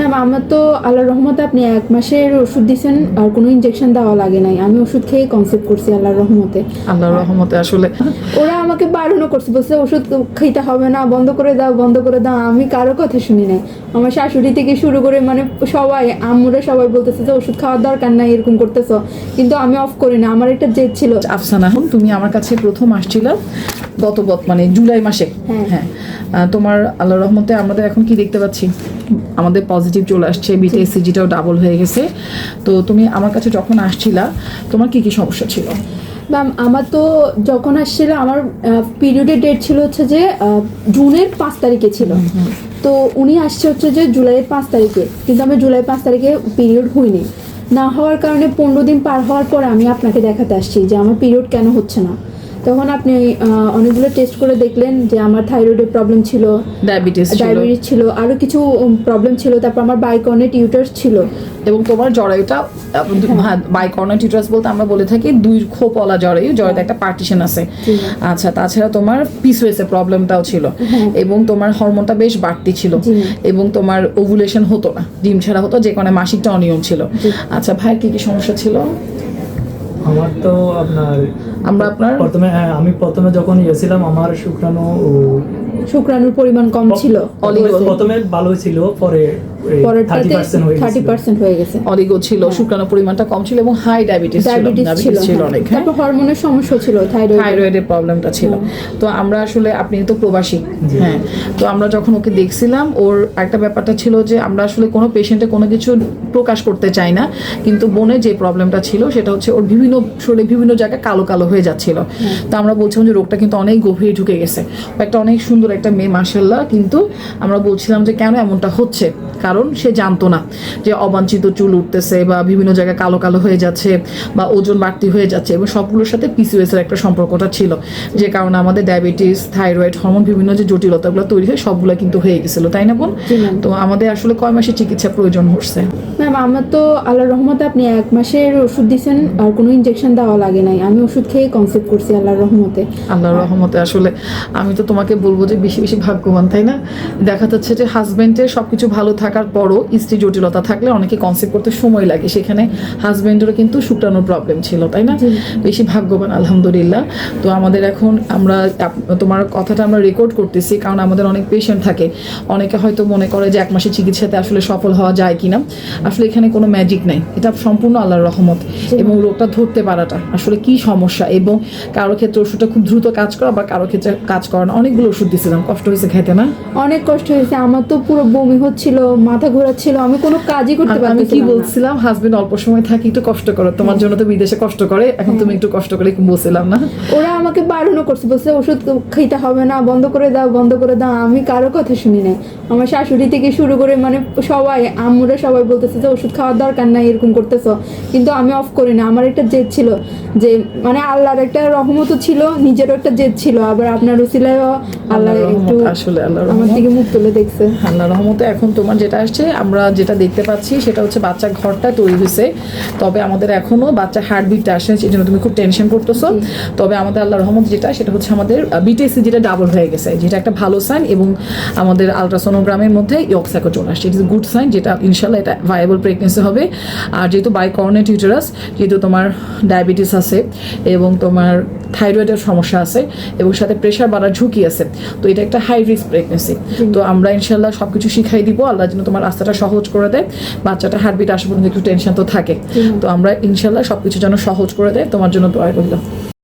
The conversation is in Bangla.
ম্যাম আমার তো আল্লাহর রহমতে আপনি এক মাসের ওষুধ দিয়েছেন আর কোনো ইনজেকশন দেওয়া লাগে নাই। আমি ওষুধ খেয়ে কনসেপ্ট করছি আল্লাহর রহমতে। আল্লাহর রহমতে আসলে। ওরা আমাকে বারণও করছে বলছে ওষুধ খেতে হবে না বন্ধ করে দাও বন্ধ করে দাও। আমি কারও কথা শুনি নাই। আমার শাশুড়ি থেকে শুরু করে মানে সবাই আমরা সবাই বলতেছে যে ওষুধ খাওয়ার দরকার নাই এরকম করতেছ। কিন্তু আমি অফ করি না। আমার একটা জেদ ছিল। আফসানা এখন তুমি আমার কাছে প্রথম আসছিল গত মানে জুলাই মাসে। হ্যাঁ। হ্যাঁ। তোমার আল্লাহ রহমতে আমাদের এখন কি দেখতে পাচ্ছি? আমাদের পজিটিভ চলে আসছে বিটিএসসিজিটাও ডাবল হয়ে গেছে। তো তুমি আমার কাছে যখন আসছিলা তোমার কি কি সমস্যা ছিল? ম্যাম আমার তো যখন আসছিল আমার পিরিয়ডের ডেট ছিল হচ্ছে যে জুনের পাঁচ তারিখে ছিল। তো উনি আসছে হচ্ছে যে জুলাইয়ের পাঁচ তারিখে। কিন্তু আমি জুলাই পাঁচ তারিখে পিরিয়ড হইনি না হওয়ার কারণে পনেরো দিন পার হওয়ার পর আমি আপনাকে দেখাতে আসছি যে আমার পিরিয়ড কেন হচ্ছে না। তখন আপনি অনেকগুলো টেস্ট করে দেখলেন যে আমার থাইরয়েডের প্রবলেম ছিল ডায়াবেটিস ছিল। ডায়াবেটিস ছিল আরও কিছু প্রবলেম ছিল তারপর আমার বাইকনের টিউটার্স ছিল। এবং তোমার জরায়ুটা বাইকর্নাটিউটাস বলতে আমরা বলে থাকি দুই খোপলা জরায়ু জরায়ুতে একটা পার্টিশন আছে। আচ্ছা তাছাড়া তোমার পিসওয়েসের প্রবলেমটাও ছিল। এবং তোমার হরমোনটা বেশ বাড়তি ছিল। এবং তোমার ওভুলেশন হতো না ডিম ছাড়া হতো যে কারণে মাসিকটা অনিয়ম ছিল। আচ্ছা ভাইয়ের কি কি সমস্যা ছিল? আমার তো আপনার আমরা আপনার প্রথমে হ্যাঁ আমি প্রথমে যখন গিয়েছিলাম আমার শুক্রাণু শুক্রাণুর পরিমাণ কম ছিল প্রথমে ভালো ছিল পরে পরেরটাতে থার্টি পার্সেন্ট হয়ে গেছে। অলিগো ছিল শুক্রাণু পরিমাণটা কম ছিল এবং হাই ডায়াবেটিস ডায়াবেটিস ছিল হ্যাঁ। অনেক হ্যাঁ। তারপর হরমোনের সমস্যা ছিল থাইরয়েড থাইরয়েডের প্রবলেমটা ছিল। তো আমরা আসলে আপনি তো প্রবাসী হ্যাঁ। তো আমরা যখন ওকে দেখছিলাম ওর একটা ব্যাপারটা ছিল যে আমরা আসলে কোনো পেশেন্টে কোনো কিছু প্রকাশ করতে চাই না কিন্তু বোনের যে প্রবলেমটা ছিল সেটা হচ্ছে ওর বিভিন্ন শরীরে বিভিন্ন জায়গায় কালো কালো হয়ে যাচ্ছিল। তো আমরা বলছিলাম যে রোগটা কিন্তু অনেক গভীরে ঢুকে গেছে। একটা অনেক সুন্দর একটা মেয়ে মার্শাল্লাহ কিন্তু আমরা বলছিলাম যে কেন এমনটা হচ্ছে? কারণ সে জানতো না যে অবাঞ্ছিত চুল উঠতেছে বা বিভিন্ন জায়গায় কালো কালো হয়ে যাচ্ছে বা ওজন বাড়তি হয়ে যাচ্ছে এবং সবগুলোর সাথে পিসিওএস এর একটা সম্পর্কটা ছিল। যে কারণে আমাদের ডায়াবেটিস থাইরয়েড হরমোন বিভিন্ন যে জটিলতাগুলো তৈরি হয় সবগুলো কিন্তু হয়ে গেছিল তাই না বোন? তো আমাদের আসলে কয় মাসের চিকিৎসা প্রয়োজন হচ্ছে? ম্যাম আমার তো আল্লাহর রহমতে আপনি এক মাসের ওষুধ দিয়েছেন আর কোনো ইনজেকশন দেওয়া লাগে নাই। আমি ওষুধ খেয়ে কনসেপ্ট করছি আল্লাহর রহমতে। আল্লাহর রহমতে আসলে আমি তো তোমাকে বলব যে বেশি বেশি ভাগ্যবান তাই না? দেখা যাচ্ছে যে হাজবেন্ডের সবকিছু ভালো থাকার পরও স্ত্রী জটিলতা থাকলে অনেকে কনসেপ্ট করতে সময় লাগে। সেখানে হাজবেন্ডেরও কিন্তু শুক্রাণুর প্রবলেম ছিল তাই না? বেশি ভাগ্যবান আলহামদুলিল্লাহ। তো আমাদের এখন আমরা তোমার কথাটা আমরা রেকর্ড করতেছি কারণ আমাদের অনেক পেশেন্ট থাকে। অনেকে হয়তো মনে করে যে এক মাসের চিকিৎসাতে আসলে সফল হওয়া যায় কিনা। আসলে এখানে কোনো ম্যাজিক নাই। এটা সম্পূর্ণ আল্লাহর রহমত এবং রোগটা ধরতে পারাটা আসলে কি সমস্যা এবং কারও ক্ষেত্রে ওষুধটা খুব দ্রুত কাজ করা বা কারও ক্ষেত্রে কাজ করা না অনেকগুলো ওষুধ দিয়েছিলাম কষ্ট হয়েছে খেতে না? অনেক কষ্ট হয়েছে। আমার তো পুরো বমি হচ্ছিল মাথা ঘোরাচ্ছিল আমি কোনো কাজই করতে আমি- আমি কি বলছিলাম? হাজবেন্ড অল্প সময় থাকি একটু কষ্ট করো। তোমার জন্য তো বিদেশে কষ্ট করে এখন তুমি একটু কষ্ট করে বলছিলাম না? ওরা আমাকে বারণও করছে বলছে ওষুধ খেতে হবে না বন্ধ করে দাও বন্ধ করে দাও। আমি কারও কথা শুনি নাই। আমার শাশুড়ি থেকে শুরু করে মানে সবাই আম্মুরা সবাই বলতেছে যে ওষুধ খাওয়ার দরকার নাই এরকম করতেছো। কিন্তু আমি অফ করি না। আমার একটা জেদ ছিল যে মানে আল্লাহর একটা রহমতও ছিল নিজেরও একটা জেদ ছিল। আবার আপনার উসিলায়ও আল্লাহ একটু আসলে আল্লাহর আমার। দিকে মুখ তুলে দেখছে। আল্লাহ রহমতে এখন তোমার যেটা আসছে আমরা যেটা দেখতে পাচ্ছি সেটা হচ্ছে বাচ্চার ঘরটা তৈরি হয়েছে। তবে আমাদের এখনও বাচ্চা হার্টবিটটা আসে সেই জন্য তুমি খুব টেনশন করতেছো। তবে আমাদের আল্লাহ রহমত যেটা সেটা হচ্ছে আমাদের বিটিএসসি যেটা ডাবল হয়ে গেছে যেটা একটা ভালো সাইন এবং আমাদের আলট্রাসোনোগ্রামের মধ্যে ইয়ক্সাকো চলে আসছে। ইট ইস গুড সাইন যেটা ইনশাল্লাহ এটা ভায়াবল প্রেগনেন্সি হবে। আর যেহেতু বাই কর্নেট ইউটারাস যেহেতু তোমার ডায়াবেটিস আছে এবং তোমার থাইরয়েডের সমস্যা আছে এবং সাথে প্রেশার বাড়ার ঝুঁকি আছে। তো এটা একটা হাই রিস্ক প্রেগনেন্সি তো আমরা ইনশাল্লাহ সব কিছু শিখাই দিব। আল্লাহ যেন তোমার রাস্তাটা সহজ করে দেয়। বাচ্চাটা হার্টবিট আসা পর্যন্ত একটু টেনশন তো থাকে। তো আমরা ইনশাল্লাহ সব কিছু যেন সহজ করে দেয়। তোমার জন্য দয়া রইল।